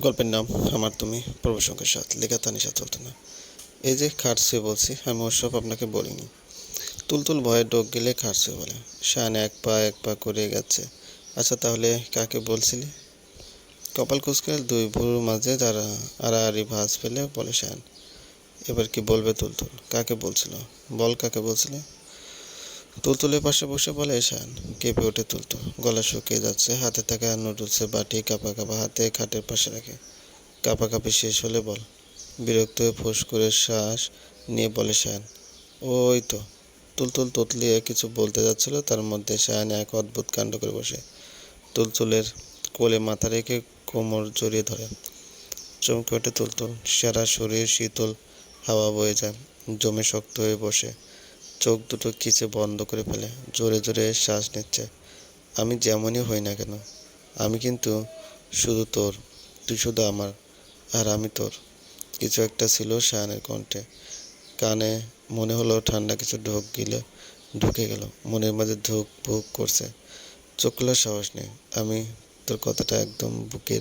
গল্পের নাম আমার তুমি প্রভুসংখ্যার সাথ, লেখা তানিশা চলতো না। এই যে খাটছে বলছি, আমি ওসব আপনাকে বলিনি। তুলতুল ভয়ে ডোক গেলে খাটছে বলে, শান এক পা এক পা করে গেছে। আচ্ছা তাহলে কাকে বলছিলি? কপাল কুচকে দুই ভুরুর মাঝে যারা আড়াআড়ি ভাঁজ ফেলে বলে শান। এবার কি বলবে তুলতুল? কাকে বলছিল? বল কাকে বলছিলে? তুলতুলের পাশে বসে বলে শান কেঁপে ওঠে তুলতুল। গলা শুকিয়ে যাচ্ছে, হাতে থাকা নুডলসের বাটি কাপা কাপা হাতে খাটের পাশে রাখে। কাপা কাপি শেষ হলে বল। বিরক্ত হয়ে ফোঁস করে শ্বাস নিয়ে বলে শায়ন ওই তো। তুলতুল তুতলিয়ে কিছু বলতে যাচ্ছিল, তার মধ্যে শায়ন এক অদ্ভুত কাণ্ড করে বসে। তুলতুলের কোলে মাথা রেখে কোমর জড়িয়ে ধরে। চমকে ওঠে তুলতুল, সারা শরীর শীতল, হাওয়া বয়ে যায়, জমে শক্ত হয়ে বসে। চোখ দুটো কিচে বন্ধ করে ফেলে, জোরে জোরে শ্বাস নিচ্ছে। আমি যেমনই হই না কেন, আমি কিন্তু শুধু তোর, তুই শুধু আমার, আর আমি তোর। কিছু একটা ছিল শায়নের কণ্ঠে। কানে মনে হলো ঠান্ডা কিছু ঢোক গিলে, ঢুকে গেল। মনের মাঝে ধুক ভুক করছে। চোখ খোলার সাহস নেই। আমি তোর কথাটা একদম বুকের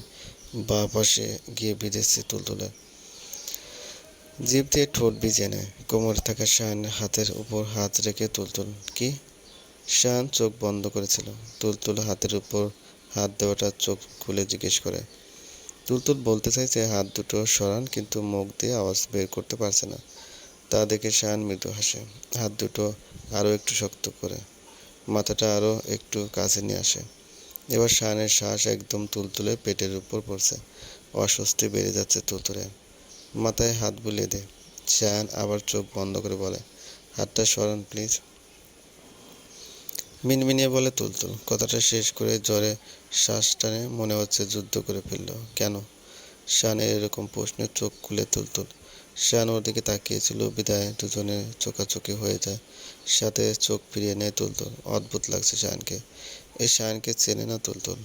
বা পাশে গিয়ে বিঁধেছি তুলতুলে। জিভ দিয়ে ঠোঁট ভিজে নেয় কোমরে থাকা শায়নের হাতের উপর হাত রেখে তুলতুল কি? শায়ন চোখ বন্ধ করেছিল। তুলতুল হাতের উপর হাত দেওয়াটা চোখ খুলে জিজ্ঞেস করে। তুলতুল বলতে চাইছে, হাত দুটো সরান, কিন্তু মুখ দিয়ে আওয়াজ বের করতে পারছে না। তা দেখে শায়ন মৃদু হাসে। হাত দুটো আরও একটু শক্ত করে, মাথাটা আরও একটু কাছে নিয়ে আসে। এবার শায়নের শ্বাস একদম তুলতুলে পেটের উপর পড়ছে। অস্বস্তি বেড়ে যাচ্ছে তুলতুলে মাথায় হাত বুলিয়ে দে। শায়ান আবার চোখ বন্ধ করে বলে, হাতটা সরান, প্লিজ। মিনমিনিয়ে বলে তুলতুল কথাটা শেষ করে জ্বরে শ্বাস টানে মনে হচ্ছে যুদ্ধ করে ফেলল। কেন? শানের এরকম প্রশ্নের চোখ খুলে তুলতুল শান ওর দিকে তাকিয়েছিল, বিদায় দুজনে চোখাচোখি হয়ে যায়। সাথে চোখ ফিরিয়ে নেয় তুলতুল অদ্ভুত লাগছে শায়নকে। এই শায়নকে চেনে না তুলতুল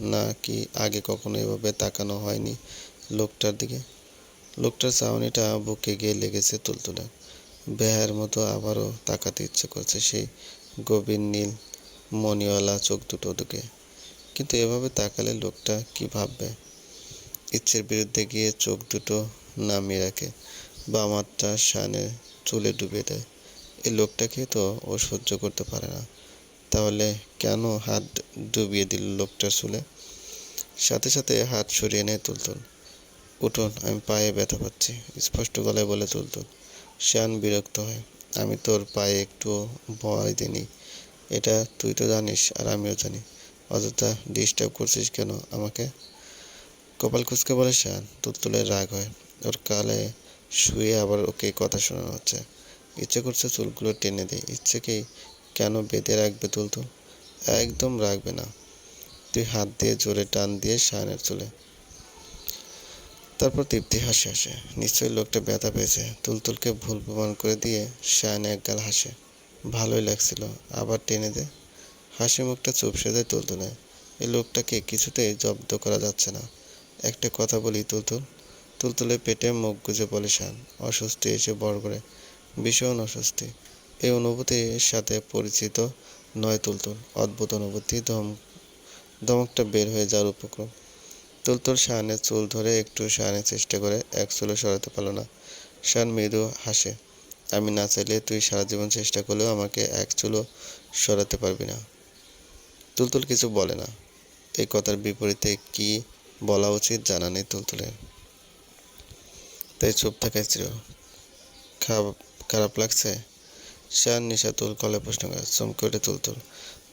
না কি আগে কখনো এভাবে তাকানো হয়নি লোকটার দিকে? লোকটার চাউনিটা বুকে গিয়ে লেগেছে তুলতুলে। বেহার মতো আবারও তাকাতে ইচ্ছে করছে সেই গভীর নীল মণিওয়ালা চোখ দুটো দিকে কিন্তু এভাবে তাকালে লোকটা কি ভাববে? ইচ্ছের বিরুদ্ধে গিয়ে চোখ দুটো নামিয়ে রাখে বা আমারটা শানে চুলে ডুবিয়ে দেয়। এই লোকটাকে তো ও সহ্য করতে পারে না। তাহলে কেন হাত ডুবিয়ে দিল লোকটার চুলে? সাথে সাথে হাত সরিয়ে নেয় তুলতুল। উঠুন, আমি পায়ে ব্যথা পাচ্ছি। স্পষ্ট গলায় বলে তুলতুল শ্যান, বিরক্ত হয়। আমি তোর পায়ে একটু ভয় দিইনি। এটা তুই তো জানিস আর আমিও জানি। অযথা ডিস্টার্ব করছিস কেন আমাকে? কপাল কুচকে বলে, শ্যান তুলতুলের রাগ হয়। ওর কালে শুয়ে আবার ওকে কথা শোনানো হচ্ছে। ইচ্ছে করছে চুলগুলো টেনে দেয় ইচ্ছেকেই কেন বেঁধে রাখবে তুলতুল একদম রাখবে না। তুই হাত দিয়ে জোরে টান দিয়ে শায়নের চুলে তারপর তৃপ্তি হাসি হাসে। নিশ্চয়ই লোকটা ব্যথা পেয়েছে। তুলতুলকে ভুল প্রমাণ করে দিয়ে শায়ন একগাল হাসে। ভালোই লাগছিল। আবার টেনে দে। হাসি মুখটা চুপসে যায় তুলতুলে। এই লোকটাকে কিছুতেই জব্দ করা যাচ্ছে না। একটা কথা বলি তুলতুল। তুলতুলে পেটে মুখ গুজে বলে শান অস্বস্তি এসে বড় করে। ভীষণ অস্বস্তি। এই অনুভূতির সাথে পরিচিত নয় তুলতুল। অদ্ভুত অনুভূতি, ধম ধমকটা বের হয়ে যাওয়ার উপক্রম। তুলতুল শাহানের চুল ধরে একটু শাহানের চেষ্টা করে এক চুলও সরাতে পারল না। শান মৃদু হাসে, আমি না চাইলে তুই সারা জীবন চেষ্টা করলেও আমাকে এক চুলও সরাতে পারবি না। তুলতুল কিছু বলে না। এই কথার বিপরীতে কি বলা উচিত জানা নেই তুলতুলের। তাই চুপ থাকাই ছিল খারাপ লাগছে? শান নিশাতুল কলে প্রশ্ন করে, চমকে ওঠে তুলতুল।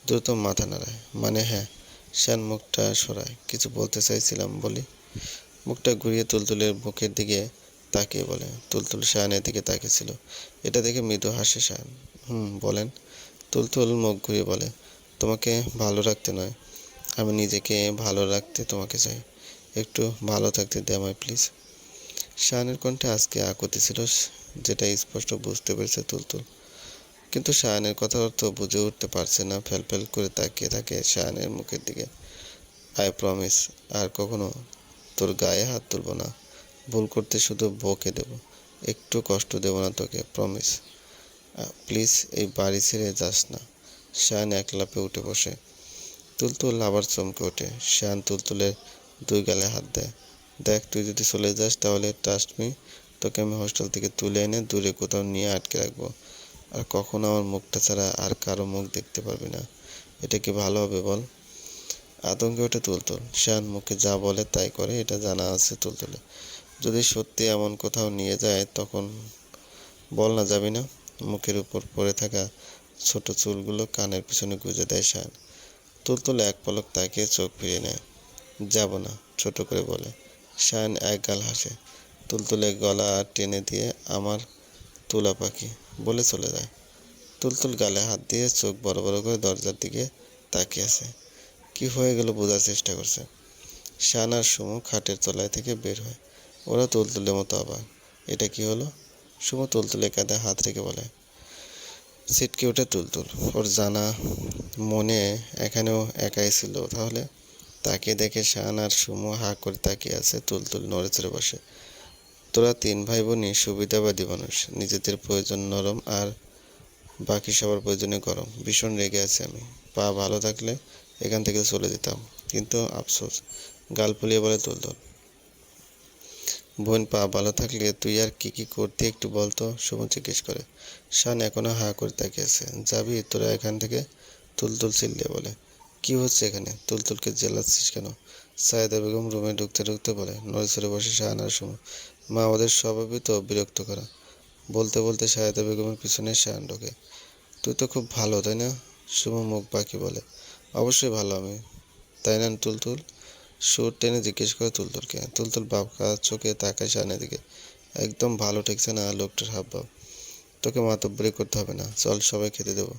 দ্রুত মাথা নাড়ায়। মানে হ্যাঁ শান মুখটা সরায়। কিছু বলতে চাইছিলাম, বলি। মুখটা ঘুরিয়ে তুলতুলের মুখের দিকে তাকিয়ে বলে। তুলতুল শায়নের দিকে তাকিয়েছিল। এটা দেখে মৃদু হাসে শায়ন। হুম, বলেন। তুলতুল মুখ ঘুরিয়ে বলে, তোমাকে ভালো রাখতে নয়। আমি নিজেকে ভালো রাখতে তোমাকে চাই। একটু ভালো থাকতে দে আমায় প্লিজ শায়নের কণ্ঠে আজকে আকুতি ছিল, যেটা স্পষ্ট বুঝতে পেরেছে তুলতুল। কিন্তু শায়নের কথা অর্থ বুঝে উঠতে পারছে না ফেল ফেল করে তাকিয়ে থাকে শায়নের মুখের দিকে। আই প্রমিস, আর কখনো তোর গায়ে হাত তুলবো না। ভুল করতে শুধু বকে দেব, একটু কষ্ট দেব না তোকে, প্রমিস। প্লিজ, এই বাড়ি ছেড়ে যাস না। শায়ন এক লাফে উঠে বসে। তুলতুল আবার চমকে ওঠে। শান তুলতুলের দুই গালে হাত দেয়। দেখ, তুই যদি চলে যাস তাহলে ট্রাস্ট মি তোকে আমি হোস্টেল থেকে তুলে এনে দূরে কোথাও নিয়ে আটকে রাখব। আর কখনো আমার মুখটা ছাড়া আর কারও মুখ দেখতে পারবি না। এটা কি ভালো হবে বল? আতঙ্কে ওঠে তুলতুল। শান মুখে যা বলে তাই করে, এটা জানা আছে তুলতুলে। যদি সত্যি এমন কোথাও নিয়ে যায়, তখন বল না যাবি না। মুখের উপর পড়ে থাকা ছোট চুলগুলো কানের পিছনে গুঁজে দেয় শান। তুলতুল এক পলক তাকিয়ে চোখ ফিরিয়ে নেয়। যাব না, ছোট করে বলে। শান এক গাল হাসে। তুলতুলে গলা টেনে দিয়ে, আমার তুলা পাখি। বলে চলে যায়। তুলতুল গালে হাত দিয়ে চোখ বড় বড় করে দরজার দিকে তাকিয়ে আছে। কি হয়ে গেল বোঝার চেষ্টা করছে। শান আর সুমু খাটের তলায় থেকে বের হয়। ওরা তুলতুলের মতো আবার এটা কি হলো? সুমু তুলতুলে কাঁধে হাত রেখে বলে সিটকে ওঠে তুলতুল। ওর জানা মনে এখানেও একাই ছিল। তাহলে? তাকে দেখে শান আর সুমু হা করে তাকিয়ে আছে তুলতুল নড়ে চড়ে বসে। তোরা তিন ভাই বোনই সুবিধাবাদী মানুষ। নিজেদের প্রয়োজন নরম আর বাকি সবার প্রয়োজনে গরম। ভীষণ রেগে আছি আমি। পা ভালো থাকলে এখান থেকে চলে যেতাম। কিন্তু আফসোস, গাল ফুলিয়ে বলে তুলতুল বোন, পা ভালো থাকলে তুই আর কি কি করতে একটু বলতো? সুমন জিজ্ঞেস করে। শান এখনও হা করে তাকিয়ে আছে যাবি তোরা এখান থেকে? তুলতুল চিল্লিয়ে বলে। কি হচ্ছে এখানে? তুলতুলকে জেলাচ্ছিস কেন? সায়েদা বেগম রুমে ঢুকতে ঢুকতে বলে। নড়েচড়ে বসে শাহান আর সুমন। মা ওদের স্বভাবই তো বিরক্ত করা। বলতে বলতে সায়েদা বেগমের পিছনে শাহান ঢোকে। তুই তো খুব ভালো, তাই না? সুমো মুখ বাকি বলে। অবশ্যই ভালো আমি। তাই না তুলতুল? সুর টেনে জিজ্ঞেস করে তুলতুলকে। তুলতুল বাবকা চোখে তাকায় শানের দিকে। একদম ভালো ঠেকছে না লোকটার হাব ভাব তোকে মাতব্বরি করতে হবে না। চল সবাই খেতে দেবো।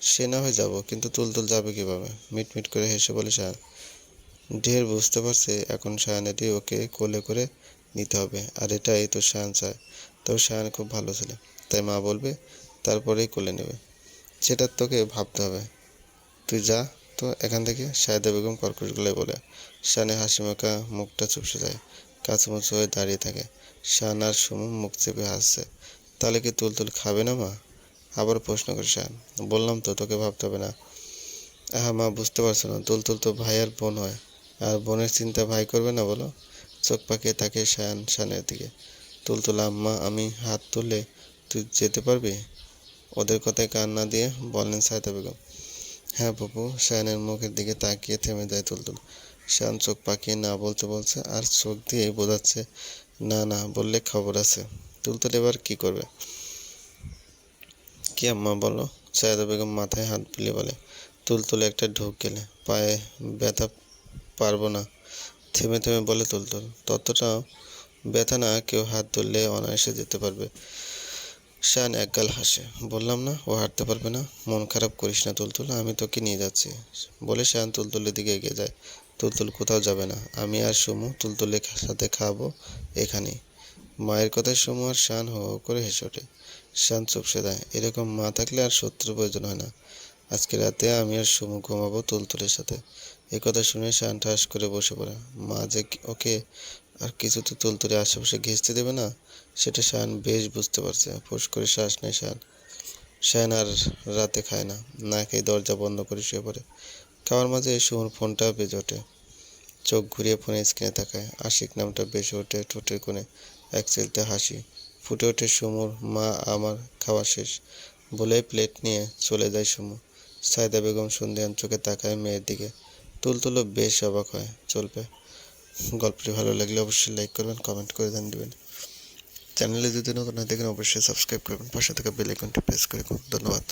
সে না হয়ে যাব, কিন্তু তুলতুল যাবে কীভাবে? মিট মিট করে হেসে বলে শায়ান ঢের বুঝতে পারছে, এখন শায়ানেটি ওকে কোলে করে নিতে হবে। আর এটাই তো শায়ান চায় তবে শায়ান খুব ভালো ছেলে। তাই মা বলবে, তারপরেই কোলে নেবে। সেটা তোকে ভাবতে হবে। তুই যা, তো এখান থেকে সায়দা বেগম কর্কশ গলায় বলে শানে হাসি মাখা মুখটা চুপসে যায় কাছামুচু হয়ে দাঁড়িয়ে থাকে। শান আর সুমু মুখ চেপে হাসছে। তাহলে কি তুলতুল খাবে না মা? আবার প্রশ্ন করে শান। বললাম তো, তোকে ভাবতে হবে না। হ্যাঁ মা, বুঝতে পারছ না। তুলতুল তো ভাই আর বোন হয়। আর বোনের চিন্তা ভাই করবে না বলো? চোখ পাকিয়ে তাকে শান, শানের দিকে তুলতুল, আম্মা, আমি হাত তুলে তুই যেতে পারবি? ওদের কথায় কান না দিয়ে বললেন সায়দা বেগম। হ্যাঁ বাবু। শায়নের মুখের দিকে তাকিয়ে থেমে যায় তুলতুল। শান চোখ পাকিয়ে না বলতে বলছে, আর চোখ দিয়ে বোঝাচ্ছে, না না, বললে খবর আছে। তুলতুল এবার কি করবে? কি আম্মা, বলো? সায়দা বেগম মাথায় হাত বুলিয়ে বলে। তুলতুল একটা ঢোক গেলে, পায়ে ব্যথা পারব না। থেমে থেমে বলে তুলতুল। ততটাও ব্যথা না, কেউ হাত ধরলে অনায়াসে যেতে পারবে। শান একগাল হাসে। বললাম না, ও হাঁটতে পারবে না। মন খারাপ করিস না তুলতুল, আমি তোকে নিয়ে যাচ্ছি। বলে শান তুলতুলের দিকে এগিয়ে যায়। তুলতুল কোথাও যাবে না। আমি আর সুমু তুলতুলের সাথে খাব এখানেই। মায়ের কথায় সুমু আর শান হো হো করে হেসে ওঠে। শান চুপসে দেয় এরকম মা থাকলে আর শত্রুর প্রয়োজন হয় না। আজকে রাতে আমি আর সুমু ঘুমাবো তুলতুলের সাথে। এই কথা শুনে শান ঠাস করে বসে পড়ে। মা যে ওকে আর কিছু তো তুলতুলে আশেপাশে ঘেঁচতে দেবে না, সেটা শান বেশ বুঝতে পারছে। ফুস করে শ্বাস নেয় শান। শান আর রাতে খায় না না খেয়ে দরজা বন্ধ করে শুয়ে পড়ে। খাওয়ার মাঝে সুমুর ফোনটা বেজে ওঠে। চোখ ঘুরিয়ে ফোনে স্ক্রিনে তাকায়। আশিক নামটা বেশি ওঠে ঠোঁটের কোণে। এক চিলতে হাসি। ফুটে ওঠে সুমুর, মা, আমার খাওয়া শেষ। বলেই প্লেট নিয়ে চলে যায় সুমু। সায়দা বেগম সন্ধ্যান চোখে তাকায় মেয়ের দিকে। তুলতুলো বেশ অবাক হয়, চলবে। গল্পটি ভালো লাগলে অবশ্যই লাইক করবেন কমেন্ট করে দেন দেবেন। চ্যানেলে যদি নতুন হয় দেখেন অবশ্যই সাবস্ক্রাইব করবেন, পাশে থাকা বেল আইকনটি প্রেস করে ধন্যবাদ।